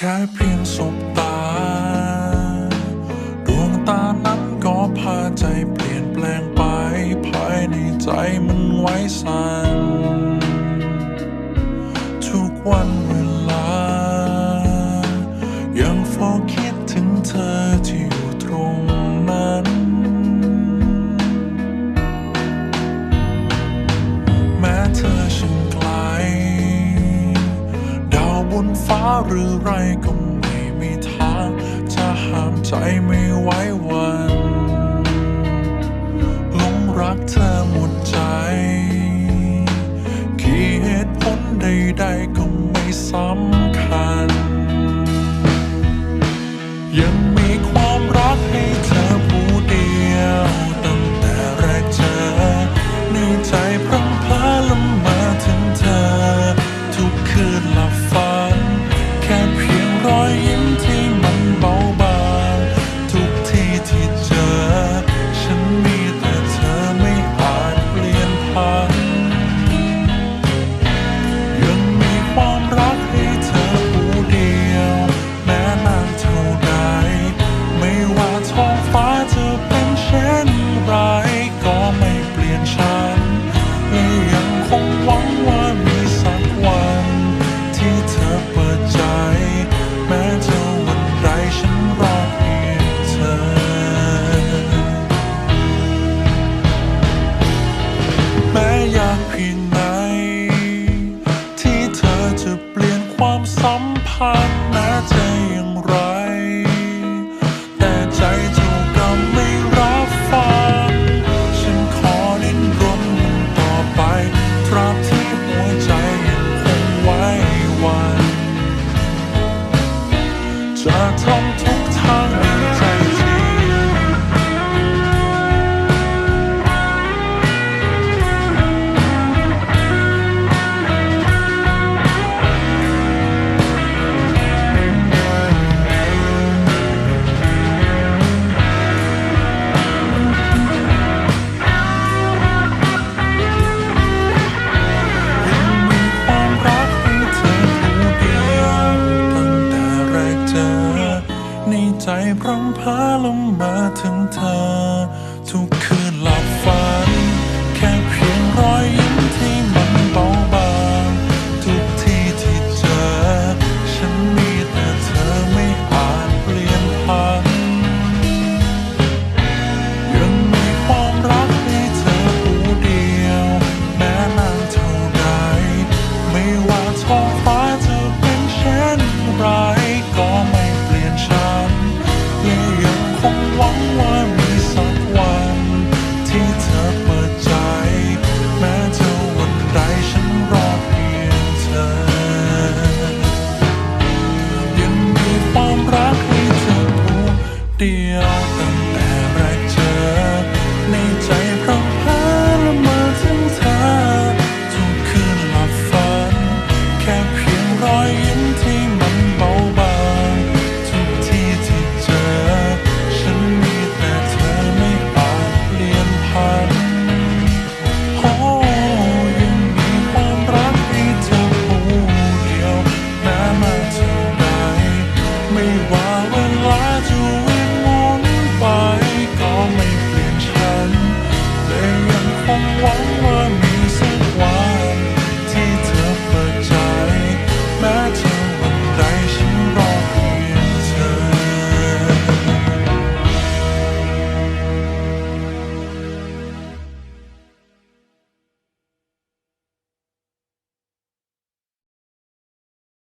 แค่เพียงสบตา ดวงตานั้นก็พาใจเปลี่ยนแปลงไป ภายในใจมันไว้สั่นทุกวันเวลา ยังเฝ้าคิดถึงเธอที่อยู่ตรงนั้น ฟ้าหรือไรก็ไม่มีทางจะห้ามใจไม่ไหวว่า พักนะเธออย่างไร แต่ใจเจ้ากรไม่รับฟัง ฉันขอดิ้นรนต่อไป ตราบที่หัวใจยังคงไว้วัน จะทำทุกทาง พร้อมพาลมมาถึงเธอ điều